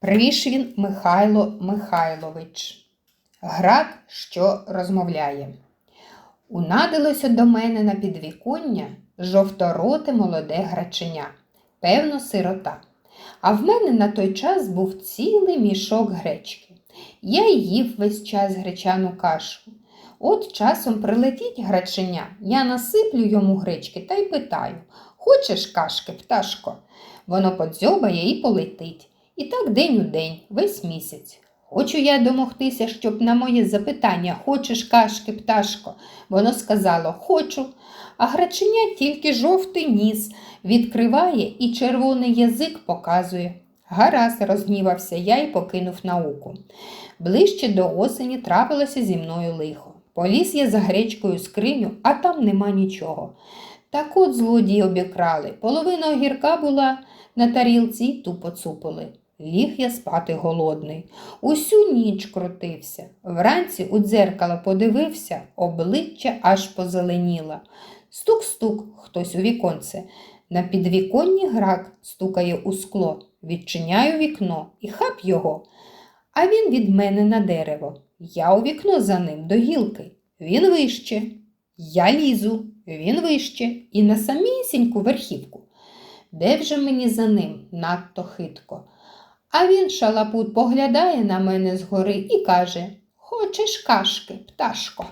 Пришвін Михайло Михайлович. Грак, що розмовляє. Унадилося до мене на підвіконня жовтороте молоде граченя, певно, сирота. А в мене на той час був цілий мішок гречки. Я їв весь час гречану кашу. От часом прилетіть граченя, я насиплю йому гречки та й питаю Хочеш кашки, пташко? Воно подзьобає і полетить. І так день у день, весь місяць. Хочу я домогтися, щоб на моє запитання Хочеш кашки, пташко? Воно сказало Хочу. А граченя тільки жовтий ніс відкриває і червоний язик показує. Гаразд, розгнівався я і покинув науку. Ближче до осені трапилося зі мною лихо. Поліз я за гречкою скриню, а там нема нічого. Так от злодії обікрали. Половина огірка була на тарілці і ту поцупили. Ліг я спати голодний. Усю ніч крутився. Вранці у дзеркало подивився, обличчя аж позеленіло. Стук-стук, хтось у віконце. На підвіконні грак стукає у скло. Відчиняю вікно і хап його. А він від мене на дерево. Я у вікно за ним до гілки. Він вище. Я лізу, він вище і на самісіньку верхівку. Де вже мені за ним надто хитко. А він шалапут поглядає на мене згори і каже Хочеш кашки, пташко?